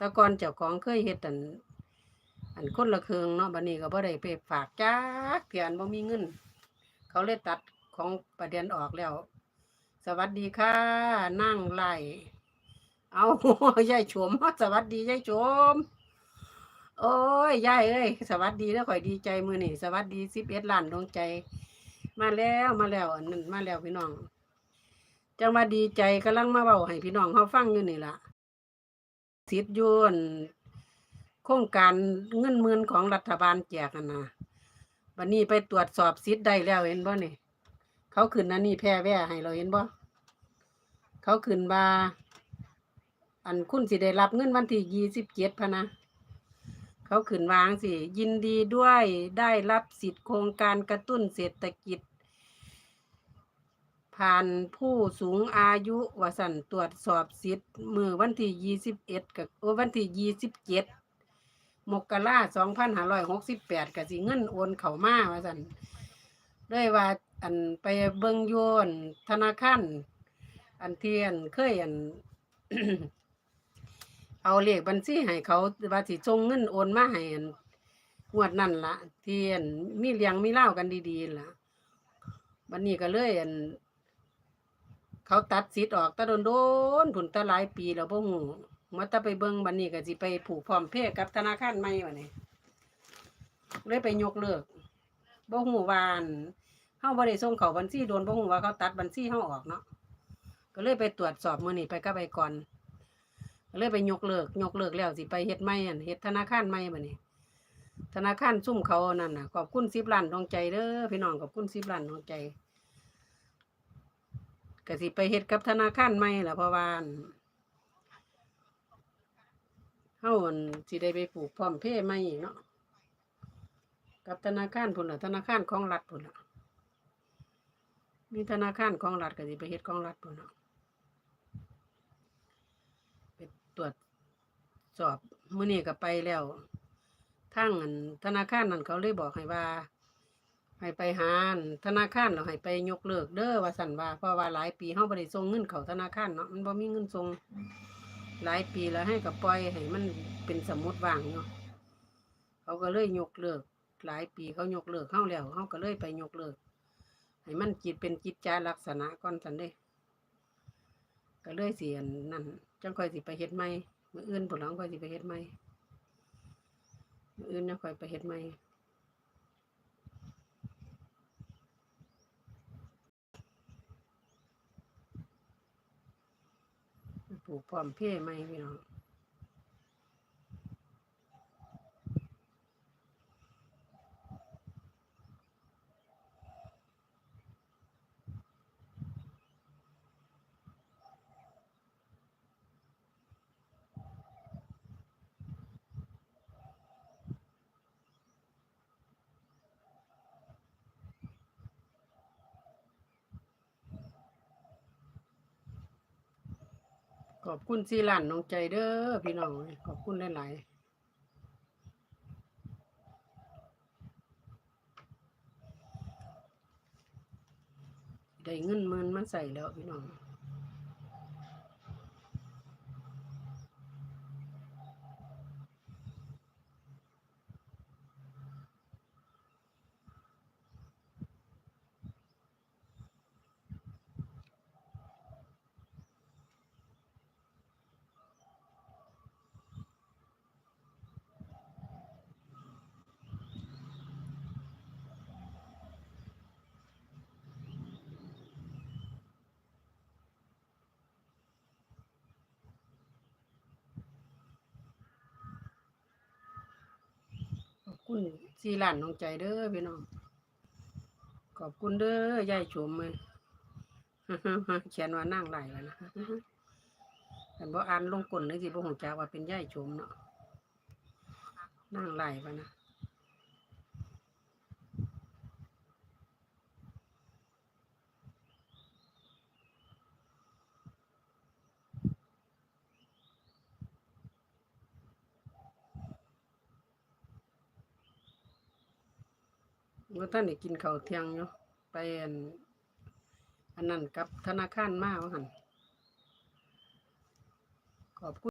แต่ก่อนเจ้าของเคยเฮ็ดอันอันคนละเครืองเนาะบัดนี้ก็บ่ได้ไปฝากจักเที่ยนบ่มีเงิน เขาเลยตัดของประเด็นออกแล้ว สวัสดีค่ะนั่งไล่เอายายโฉมสวัสดียายโฉมโอ้ยยายเอ้ยสวัสดีแล้วข่อยดีใจมือนี้สวัสดี11ล้านดวงใจ มาแล้วมาแล้วอันนั้นมาแล้วพี่น้องจังว่าดีใจกำลังมาเว้าให้พี่น้องเฮาฟังอยู่นี่ล่ะ ทธิ์ยู่นโครงการเงินหมื่นของรัฐบาลแจกนะบัดนี้ไปตรวจสอบสิทธิ์ได้แล้วเห็นบ่นี่เขาขึ้นอันนี้แพร่แว่ให้เราเห็นบ่เขาขึ้นว่าอันคุณสิได้รับเงินวันที่ยี่สิบเจ็ดพะนะ เขาขึ้นวางสิ ยินดีด้วยได้รับสิทธิ์โครงการกระตุ้นเศรษฐกิจ ผ่านผู้สูงอายุวสันตรวจสอบสิทธิ์มือวันที่ยี่สิบเอ็ดกับโอวันที่ยี่สิบเจ็ดมกราสองพันห้าร้อยหกสิบแปดกับสิเงินโอนเข้ามาว่าสันด้วยว่าอันไปเบิงโยนธนาคารอันเทียนเคยอัน เอาเลขบัญชีให้เขาว่าสิส่งเงินโอนมาให้อันงวดนั่นละเทียนมีเลี้ยงมีเล่ากันดีๆล่ะบันนี้ก็เลยอัน เขาตัดสิทธิ์ออกตะโดนโดนผุนแตะหลายปีแล้วบ่ฮู้มาตะไปเบิ่งบัดนี้ก็สิไปผูกพร้อมเพย์กับธนาคารใหม่บัดนี้เลยไปยกเลิกบ่ฮู้ว่านเฮาบ่ได้ส่งเขาบัญชีโดนบ่ฮู้ว่าเขาตัดบัญชีเฮาออกเนาะก็เลยไปตรวจสอบมื้อนี้ไปกับไปก่อนก็เลยไปยกเลิกยกเลิกแล้วสิไปเฮ็ดใหม่อันเฮ็ดธนาคารใหม่บัดนี้ ธนาคารซุ่มเขานั่นน่ะขอบคุณ10ล้านดวงใจเด้อพี่น้องขอบคุณ10ล้านดวงใจ ก็สิไปเฮ็ดกับธนาคารใหม่ล่ะเพราะว่านเฮาอั่นสิได้ไปปลูกพร้อมเพย์ใหม่เนาะกับธนาคารพุ่นล่ะธนาคารของรัฐพุ่นล่ะมีธนาคารของรัฐก็สิไปเฮ็ดของรัฐพุ่นเนาะไปตรวจสอบมื้อนี้ก็ไปแล้วทางอันธนาคารนั่นเขาเลยบอกให้ว่า ให้ไปหานธนาคารแล้วให้ไปยกเลิกเด้อว่าสันว่าเพราะว่าหลายปีเฮาบ่ได้ส่งเงินเข้าธนาคารเนาะมันบ่มีเงินส่งหลายปีแล้วให้ก็ปล่อยให้มันเป็นสมุดว่างเนาะเขาก็เลยยกเลิก หลายปีเขายกเลิกเฮาแล้วเฮาก็เลยไปยกเลิก ให้มันจิตเป็นจิตจาลักษณะก่อนซั่นเด้ก็เลยเสิอันนั่นจังค่อยสิไปเฮ็ดใหม่มื้ออื่นพุ่นหลังค่อยสิไปเฮ็ดใหม่มื้ออื่นจังค่อยไปเฮ็ดใหม่ ปลูกพร้อมเพ่ไหมพี่น้อง ขอบคุณซีหลานน้องใจเด้อพี่น้องขอบคุณหลายๆได้เงินหมื่นมาใส่แล้วพี่น้อง คุณสีหลานน้องใจเด้อพี่น้อง ขอบคุณเด้อยายชมเลยเขียนว่านั่งไหลแล้วนะแต่บ่อ่านลงกลเลยสิบ่หงจักว่าเป็นยายชมเนาะนั่งไหลปะนะ เมื่อท่านได้กินข้าวเที่ยงอยู่ไปอันอันนั้นกับธนาคารมาว่าหันขอบคุณ